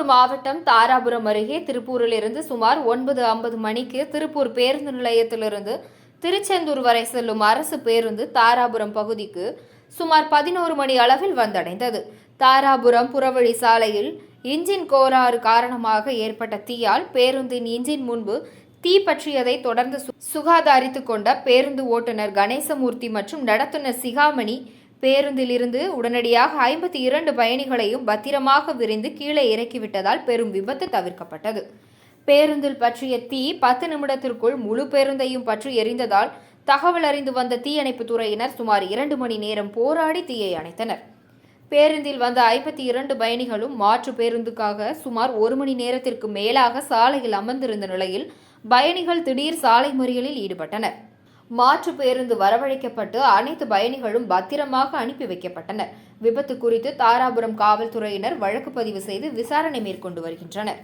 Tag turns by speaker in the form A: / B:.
A: திருப்பூர் மாவட்டம் தாராபுரம் அருகே திருப்பூரிலிருந்து சுமார் ஒன்பது ஐம்பது மணிக்கு திருப்பூர் பேருந்து நிலையத்திலிருந்து திருச்செந்தூர் வரை செல்லும் அரசு பேருந்து தாராபுரம் பகுதிக்கு சுமார் பதினோரு மணி அளவில் வந்தடைந்தது. தாராபுரம் புறவழி சாலையில் இன்ஜின் கோளாறு காரணமாக ஏற்பட்ட தீயால் பேருந்தின் இன்ஜின் முன்பு தீ பற்றியதை தொடர்ந்து சு- சுகாதாரித்துக் கொண்ட பேருந்து ஓட்டுநர் கணேசமூர்த்தி மற்றும் நடத்துனர் சிகாமணி பேருந்திலிருந்து உடனடியாக ஐம்பத்தி இரண்டு பயணிகளையும் பத்திரமாக விரைந்து கீழே இறக்கிவிட்டதால் பெரும் விபத்து தவிர்க்கப்பட்டது. பேருந்தில் பற்றிய தீ பத்து நிமிடத்திற்குள் முழு பேருந்தையும் பற்றி எரிந்ததால் தகவல் அறிந்து வந்த தீயணைப்பு துறையினர் சுமார் இரண்டு மணி நேரம் போராடி தீயை அணைத்தனர். பேருந்தில் வந்த ஐம்பத்தி இரண்டு பயணிகளும் மாற்று பேருந்துக்காக சுமார் ஒரு மணி நேரத்திற்கு மேலாக சாலையில் அமர்ந்திருந்த நிலையில் பயணிகள் திடீர் சாலை மறியலில் ஈடுபட்டனர். மாற்று பேருந்து வரவழைக்கப்பட்டு அனைத்து பயணிகளும் பத்திரமாக அனுப்பி வைக்கப்பட்டனர். விபத்து குறித்து தாராபுரம் காவல்துறையினர் வழக்கு பதிவு செய்து விசாரணை மேற்கொண்டு வருகின்றனர்.